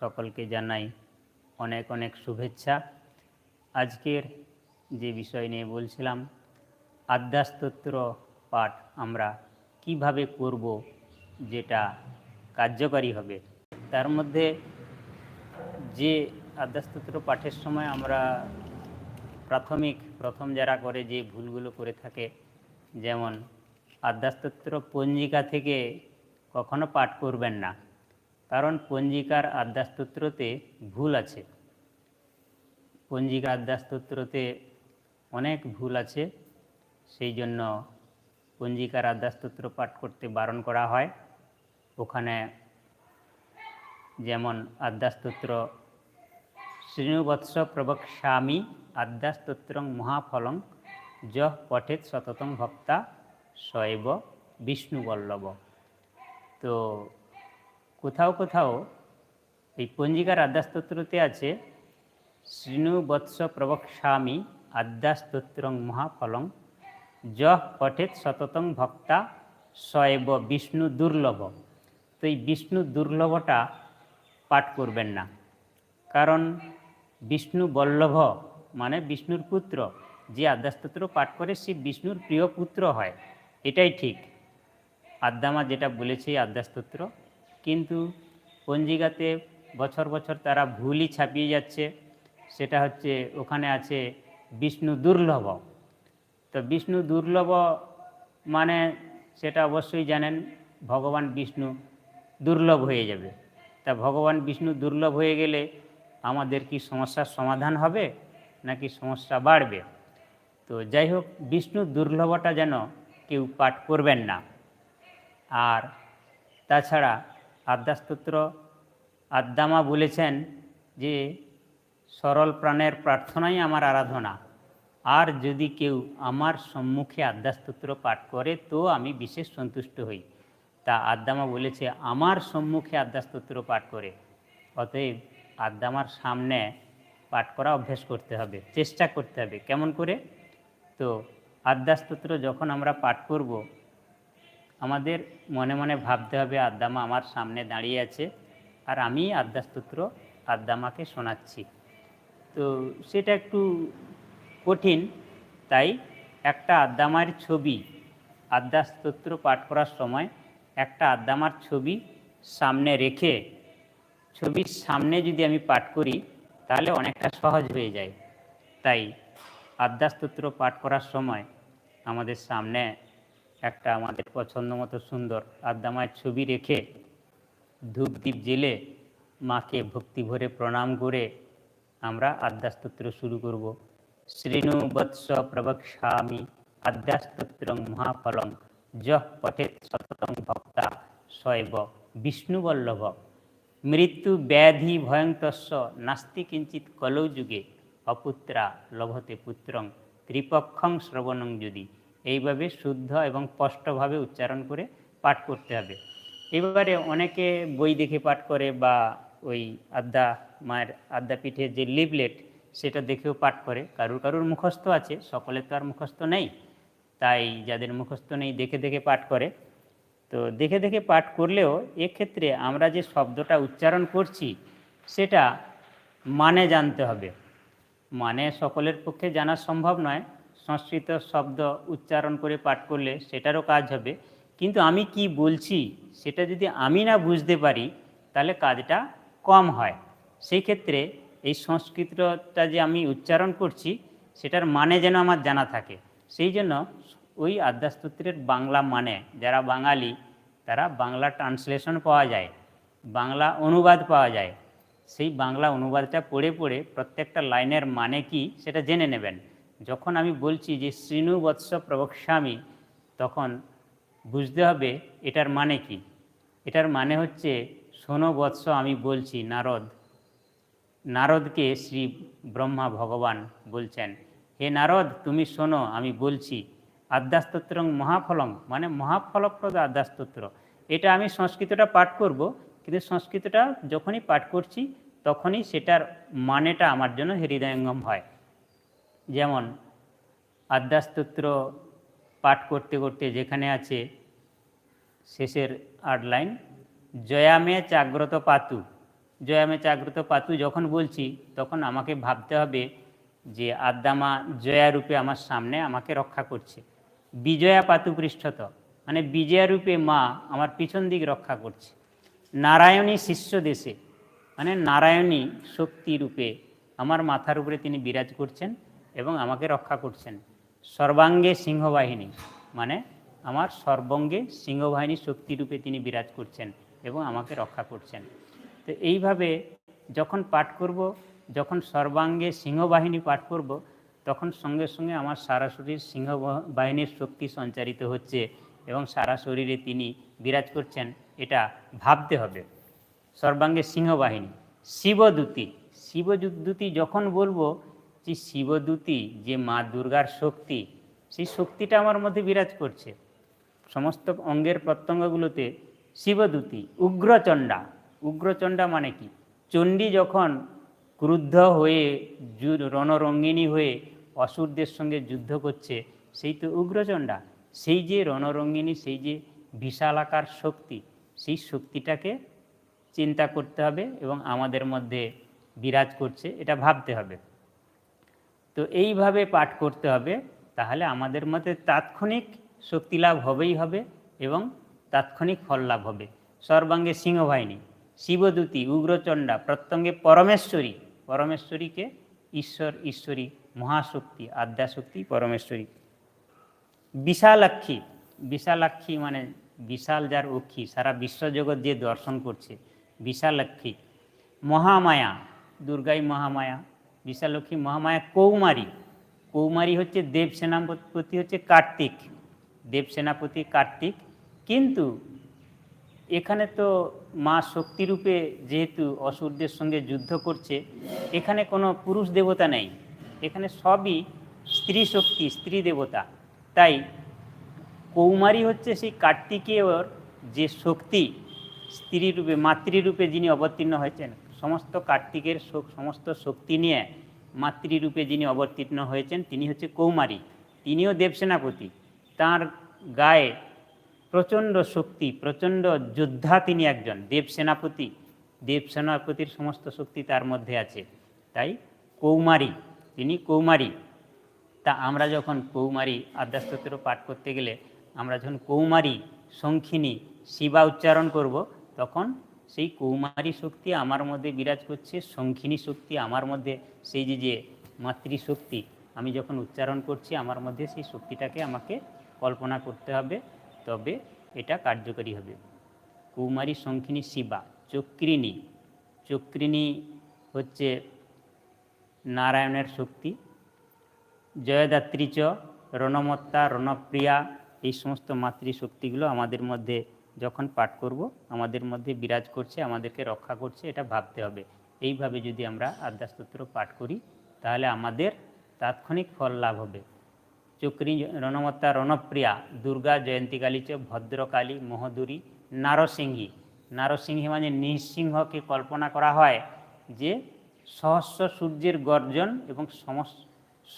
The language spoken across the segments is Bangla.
সকলকে জানাই অনেক অনেক শুভেচ্ছা। আজকের যে বিষয় নিয়ে বলছিলাম, আদ্যাস্তোত্র পাঠ আমরা কীভাবে করব যেটা কার্যকারী হবে, তার মধ্যে যে আদ্যাস্তোত্র পাঠের সময় আমরা প্রাথমিক প্রথম যারা করে যে ভুলগুলো করে থাকে, যেমন আদ্যাস্তোত্র পঞ্জিকা থেকে কখনো পাঠ করবেন না কারণ পঞ্জিকার আদ্যাস্তোত্রতে ভুল আছে। পঞ্জিকা আদ্যাস্তোত্রতে অনেক ভুল আছে, সেই জন্য পঞ্জিকার আদ্যাস্তোত্র পাঠ করতে বারণ করা হয়। ওখানে যেমন আদ্যাস্তোত্র শ্রীনুবৎস প্রবক্ষ্যামি আদ্যাস্তোত্রং মহাফলং যহ পঠেত সততং ভক্তা শৈব বিষ্ণুবল্লভ। তো কোথাও কোথাও এই পঞ্জিকার আদ্যাস্তোত্রতে আছে শ্রীনুবৎস প্রবক্ষ্যামি আদ্যাস্তোত্রং মহাফলং যহ পঠেত সততং ভক্তা সয়েব বিষ্ণু দুর্লভ। তো এই বিষ্ণু দুর্লভটা পাঠ করবেন না। কারণ বিষ্ণু বল্লভ মানে বিষ্ণুর পুত্র। যে আদ্যাস্তোত্র পাঠ করে সে বিষ্ণুর প্রিয় পুত্র হয়। এটাই ঠিক। আদ্যামা যেটা বলেছে আদ্যাস্তোত্র কিন্তু পঞ্জিকাতে বছর বছর তারা ভুলই ছাপিয়ে যাচ্ছে। সেটা হচ্ছে ওখানে আছে বিষ্ণু দুর্লভ। তো বিষ্ণু দুর্লভ মানে সেটা অবশ্যই জানেন, ভগবান বিষ্ণু দুর্লভ হয়ে যাবে। তা ভগবান বিষ্ণু দুর্লভ হয়ে গেলে আমাদের কি সমস্যার সমাধান হবে নাকি সমস্যা বাড়বে? তো যাই হোক, বিষ্ণু দুর্লভটা যেন কেউ পাঠ করবেন না। আর তাছাড়া আদ্যাস্তোত্র আদ্যামা বলেছেন যে, সরল প্রাণের প্রার্থনাই আমার আরাধনা। আর যদি কেউ আমার সম্মুখে আদ্যাস্তোত্র পাঠ করে, তো আমি বিশেষ সন্তুষ্ট হই। তা আদ্যামা বলেছে, আমার সম্মুখে আদ্যাস্তোত্র পাঠ করে। অতএব আদ্যামার সামনে পাঠ করা অভ্যেস করতে হবে, চেষ্টা করতে হবে। কেমন করে? তো আদ্যাস্তোত্র যখন আমরা পাঠ করব আমাদের মনে মনে ভাবতে হবে, আদ্দামা আমার সামনে দাঁড়িয়ে আছে আর আমি আদ্যাস্তোত্র আদ্দামাকে শোনাচ্ছি। তো সেটা একটু কঠিন, তাই একটা আদ্দামার ছবি, আদ্যাস্তোত্র পাঠ করার সময় একটা আদ্দামার ছবি সামনে রেখে, ছবির সামনে যদি আমি পাঠ করি, তাহলে অনেকটা সহজ হয়ে যায়। তাই আদ্যাস্তোত্র পাঠ করার সময় আমাদের সামনে একটা আমাদের পছন্দ মতো সুন্দর আদ্যামায়ের ছবি রেখে ধূপদীপ জেলে মাকে ভক্তি ভরে প্রণাম করে আমরা আদ্যাস্তোত্র শুরু করব। শ্রীণু বৎস প্রবক্ষ্যামি আদ্যাস্তোত্রং মহাফলং যহ পঠেত সততং ভক্তা শৈব বিষ্ণুবল্লভ। মৃত্যু ব্যাধি ভয়ঙ্কস্য নাস্তি কিঞ্চিত কলৌ যুগে অপুত্রা লভতে পুত্রং, ত্রিপক্ষং শ্রবণং যদি। এইভাবে শুদ্ধ এবং স্পষ্টভাবে উচ্চারণ করে পাঠ করতে হবে। এবারে অনেকে বই দেখে পাঠ করে বা ওই আদ্যা মায়ের আদ্যাপীঠের যে লিভলেট সেটা দেখেও পাঠ করে। কারুর কারুর মুখস্থ আছে, সকলের তো আর মুখস্থ নেই। তাই যাদের মুখস্থ নেই, দেখে দেখে পাঠ করে। তো দেখে দেখে পাঠ করলেও এক্ষেত্রে আমরা যে শব্দটা উচ্চারণ করছি, সেটা মানে জানতে হবে। মানে সকলের পক্ষে জানা সম্ভব নয়। সংস্কৃত শব্দ উচ্চারণ করে পাঠ করলে সেটারও কাজ হবে। কিন্তু আমি কি বলছি সেটা যদি আমি না বুঝতে পারি, তাহলে কাজটা কম হয়। সেই ক্ষেত্রে এই সংস্কৃতটা যে আমি উচ্চারণ করছি, সেটার মানে যেন আমার জানা থাকে। সেই জন্য ওই আদ্যাস্তোত্রের বাংলা মানে যারা বাঙালি, তারা বাংলা ট্রান্সলেশন পাওয়া যায়, বাংলা অনুবাদ পাওয়া যায়। সেই বাংলা অনুবাদটা পড়ে পড়ে প্রত্যেকটা লাইনের মানে কি সেটা জেনে নেবেন। যখন আমি বলছি যে শ্রীনু বৎস প্রবক্ষ্যামি, তখন বুঝতে হবে এটার মানে কি। এটার মানে হচ্ছে, শোনো বৎস, আমি বলছি, নারদ। নারদকে শ্রী ব্রহ্মা ভগবান বলছেন, হে নারদ, তুমি শোনো, আমি বলছি, আদ্যাস্তোত্রং মহাফলং। মানে মহাফলপ্রদ আদ্যাস্তোত্র। এটা আমি সংস্কৃতটা পাঠ করব, কিন্তু সংস্কৃতটা যখনই পাঠ করছি, তখনই সেটার মানেটা আমার জন্য হৃদয়ঙ্গম হয়। যেমন আদ্যাস্তোত্র পাঠ করতে করতে যেখানে আছে শেষের আট লাইন জয়ামে জাগ্রত পাতু। জয়ামে জাগ্রত পাতু যখন বলছি, তখন আমাকে ভাবতে হবে যে আদ্দামা জয়া রূপে আমার সামনে আমাকে রক্ষা করছে। বিজয়া পাতু পৃষ্ঠত মানে বিজয়া রূপে মা আমার পিছন দিক রক্ষা করছে। নারায়ণী শিষ্য দেশে মানে নারায়ণী শক্তি রূপে আমার মাথার উপরে তিনি বিরাজ করছেন। এবং আমাকে রক্ষা করছেন। সর্বাঙ্গে সিংহবাহিনী মানে আমার সর্বঙ্গে সিংহবাহিনী শক্তিরূপে তিনি বিরাজ করছেন এবং আমাকে রক্ষা করছেন। তো এইভাবে যখন পাঠ করব, যখন সর্বাঙ্গে সিংহবাহিনী পাঠ করব, তখন সঙ্গে সঙ্গে আমার সারা শরীর সিংহ বাহিনীর শক্তি সঞ্চারিত হচ্ছে এবং সারা শরীরে তিনি বিরাজ করছেন, এটা ভাবতে হবে। সর্বাঙ্গে সিংহবাহিনী, শিবদূতি শিবদূতি যখন বলব যে শিবদূতি, যে মা দুর্গার শক্তি, সেই শক্তিটা আমার মধ্যে বিরাজ করছে। সমস্ত অঙ্গের প্রত্যঙ্গগুলোতে শিবদূতি, উগ্রচণ্ডা। উগ্রচণ্ডা মানে কি? চণ্ডী যখন ক্রুদ্ধ হয়ে রণরঙ্গিনী হয়ে অসুরদের সঙ্গে যুদ্ধ করছে, সেই তো উগ্রচণ্ডা। সেই যে রণরঙ্গিনী, সেই যে বিশালাকার শক্তি, সেই শক্তিটাকে চিন্তা করতে হবে এবং আমাদের মধ্যে বিরাজ করছে, এটা ভাবতে হবে। তো এইভাবে পাঠ করতে হবে, তাহলে আমাদের মতে তাৎক্ষণিক শক্তি লাভ হবেই হবে এবং তাৎক্ষণিক ফল লাভ হবে। সর্বাঙ্গে সিংহবাহিনী, শিবদূতি, উগ্রচণ্ডা, প্রত্যঙ্গে পরমেশ্বরী, পরমেশ্বরীকে ঈশ্বর, ঈশ্বরী, মহাশক্তি, আদ্যাশক্তি, পরমেশ্বরী। বিশালাক্ষী বিশালাক্ষী মানে বিশাল যার অক্ষী, সারা বিশ্বজগৎ যে দর্শন করছে, বিশালাক্ষী। মহামায়া, দুর্গাই মহামায়া বিশালক্ষী মহামায়া কৌমারী। কৌমারী হচ্ছে দেব সেনাপতি হচ্ছে কার্তিক। দেব সেনাপতি কার্তিক। কিন্তু এখানে তো মা শক্তিরূপে যেহেতু অসুরদের সঙ্গে যুদ্ধ করছে, এখানে কোনো পুরুষ দেবতা নেই। এখানে সবই স্ত্রী শক্তি, স্ত্রী দেবতা। তাই কৌমারী হচ্ছে সেই কার্তিকেয়র যে শক্তি, স্ত্রীরূপে, মাতৃরূপে যিনি অবতীর্ণ হয়েছেন সমস্ত কার্তিকের সমস্ত শক্তি নিয়ে মাতৃরূপে যিনি অবতীর্ণ হয়েছেন, তিনি হচ্ছে কৌমারী। তিনিও দেবসেনাপতি। তার গায়ে প্রচণ্ড শক্তি, প্রচণ্ড যোদ্ধা তিনি একজন, দেবসেনাপতি। দেবসেনাপতির সমস্ত শক্তি তার মধ্যে আছে। তাই কৌমারী, তিনি কৌমারী। তা আমরা যখন কৌমারী আদ্যাস্তোত্র পাঠ করতে গেলে আমরা যখন কৌমারী, শঙ্খিনী, শিবা উচ্চারণ করব, তখন সেই কৌমারী শক্তি আমার মধ্যে বিরাজ করছে, শঙ্খিনী শক্তি আমার মধ্যে, সেই যে যে মাতৃশক্তি, আমি যখন উচ্চারণ করছি আমার মধ্যে সেই শক্তিটাকে আমাকে কল্পনা করতে হবে, তবে এটা কার্যকরী হবে। কৌমারী শঙ্খিনী শিবা, চক্রিণী চক্রিণী হচ্ছে নারায়ণের শক্তি, জয়দাত্রী চ, রণমত্তা, রণপ্রিয়া, এই সমস্ত মাতৃশক্তিগুলো আমাদের মধ্যে যখন পাঠ করব, আমাদের মধ্যে বিরাজ করছে, আমাদেরকে রক্ষা করছে, এটা ভাবতে হবে। এইভাবে যদি আমরা আদ্যাস্তোত্র পাঠ করি, তাহলে আমাদের তাৎক্ষণিক ফল লাভ হবে। চক্রী রণমত্তা রণপ্রিয়া, দুর্গা জয়ন্তীকালী চ ভদ্রকালী মহদুরী, নারসিংহী। নারসিংহী মানে নৃসিংহকে কল্পনা করা হয় যে সহস্র সূর্যের গর্জন এবং সমস্ত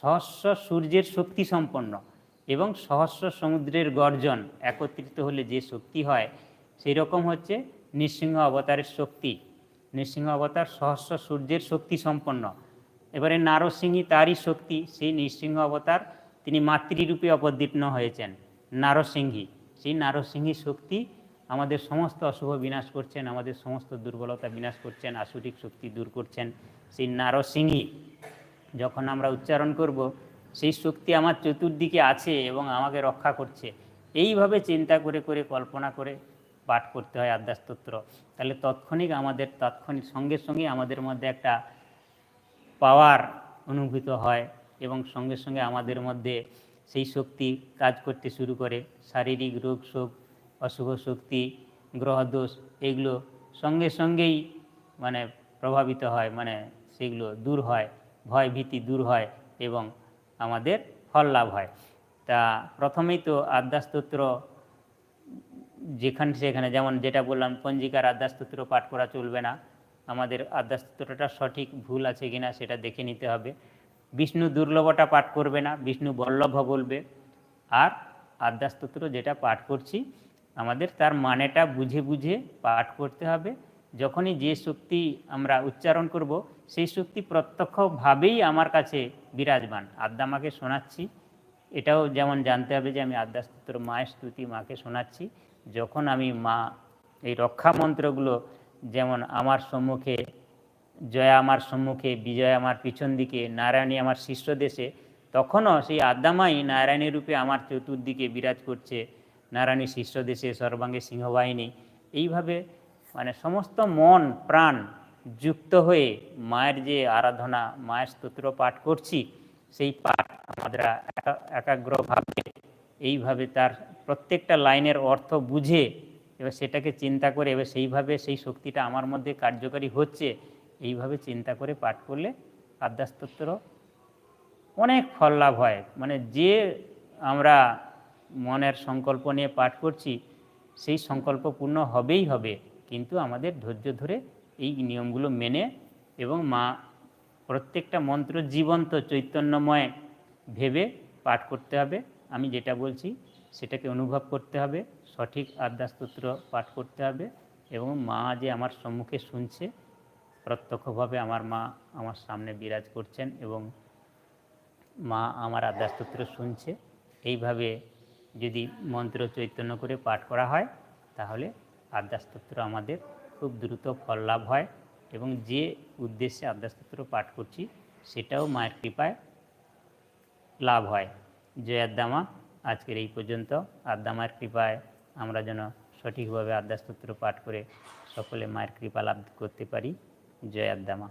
সহস্র সূর্যের শক্তি সম্পন্ন। এবং সহস্র সমুদ্রের গর্জন একত্রিত হলে যে শক্তি হয় সেই রকম হচ্ছে নৃসিংহ অবতারের শক্তি। নৃসিংহ অবতার সহস্র সূর্যের শক্তি সম্পন্ন। এবারে নারসিংহী তারই শক্তি, সেই নৃসিংহ অবতার তিনি মাতৃরূপে অবতীর্ণ হয়েছেন। নারসিংহী, সেই নারসিংহী শক্তি আমাদের সমস্ত অশুভ বিনাশ করছেন, আমাদের সমস্ত দুর্বলতা বিনাশ করছেন, আসুরিক শক্তি দূর করছেন। সেই নারসিংহী, যখন আমরা উচ্চারণ করব সেই শক্তি আমার চতুর্দিকে আছে এবং আমাকে রক্ষা করছে। এইভাবে চিন্তা করে করে, কল্পনা করে পাঠ করতে হয় আদ্যাস্তোত্র তাহলে তৎক্ষণিক আমাদের, তাৎক্ষণিক সঙ্গে সঙ্গে আমাদের মধ্যে একটা পাওয়ার অনুভূত হয় এবং সঙ্গে সঙ্গে আমাদের মধ্যে সেই শক্তি কাজ করতে শুরু করে। শারীরিক রোগ শোক, অশুভ শক্তি, গ্রহদোষ এগুলো সঙ্গে, সঙ্গেই মানে প্রভাবিত হয় মানে সেগুলো দূর হয়, ভয় ভীতি দূর হয় এবং আমাদের ফল লাভ হয়। তা প্রথমেই তো আদ্যাস্তোত্র যেখানে সেখানে যেমন যেটা বললাম, পঞ্জিকার আদ্যাস্তোত্র পাঠ করা চলবে না। আমাদের আদ্যাস্তোত্রটা সঠিক ভুল আছে কিনা সেটা দেখে নিতে হবে। বিষ্ণু দুর্লভটা পাঠ করবে না, বিষ্ণু বল্লভ বলবে। আর আদ্যাস্তোত্র যেটা পাঠ করছি, আমাদের তার মানেটা বুঝে বুঝে পাঠ করতে হবে। যখনই যে শক্তি আমরা উচ্চারণ করব, সেই শক্তি প্রত্যক্ষভাবেই আমার কাছে বিরাজমান। আদ্দামাকে শোনাচ্ছি। এটাও যেমন জানতে হবে যে আমি আদ্যাস্তোত্র মায়ের স্তুতি মাকে শোনাচ্ছি। যখন আমি মা, এই রক্ষা মন্ত্রগুলো যেমন আমার সম্মুখে, জয়া আমার সম্মুখে, বিজয় আমার পিছন দিকে, নারায়ণী আমার শীর্ষ দেশে, তখনও সেই আদ্যামাই নারায়ণী রূপে আমার চতুর্দিকে বিরাজ করছে। নারায়ণী শীর্ষ দেশে, সর্বাঙ্গে সিংহবাহিনী। এইভাবে মানে সমস্ত মন, প্রাণ যুক্ত হয়ে মায়ের যে আরাধনা, মায়ের স্তোত্র পাঠ করছি, সেই পাঠ আমরা একাগ্রভাবে, এইভাবে তার প্রত্যেকটা লাইনের অর্থ বুঝে এবার সেটাকে চিন্তা করে এবার সেইভাবে সেই শক্তিটা আমার মধ্যে কার্যকারী হচ্ছে, এইভাবে চিন্তা করে পাঠ করলে আদ্যাস্তোত্র অনেক ফল লাভ হয়। মানে যে আমরা মনের সংকল্প নিয়ে পাঠ করছি, সেই সংকল্প পূর্ণ হবেই হবে। কিন্তু আমাদের ধৈর্য ধরে এই নিয়মগুলো মেনে এবং মা প্রত্যেকটা মন্ত্র জীবন্ত, চৈতন্যময় ভেবে পাঠ করতে হবে। আমি যেটা বলছি, সেটাকে অনুভব করতে হবে, সঠিক আদ্যাস্তোত্র পাঠ করতে হবে এবং মা যে আমার সম্মুখে শুনছে, প্রত্যক্ষভাবে আমার মা আমার সামনে বিরাজ করছেন এবং মা আমার আদ্যাস্তোত্র শুনছে। এইভাবে যদি মন্ত্র চৈতন্য করে পাঠ করা হয়, তাহলে আদ্যাস্তোত্র আমাদের খুব দ্রুত ফল লাভ হয় এবং যে উদ্দেশ্যে আদ্যাস্তোত্র পাঠ করছি, সেটাও মায়ের কৃপায় লাভ হয়। জয় দামা আজকের এই পর্যন্ত। আদ্দামার কৃপায় আমরা যেন সঠিকভাবে আদ্যাস্তোত্র পাঠ করে সকলে মায়ের কৃপা লাভ করতে পারি। জয় আদ্দামা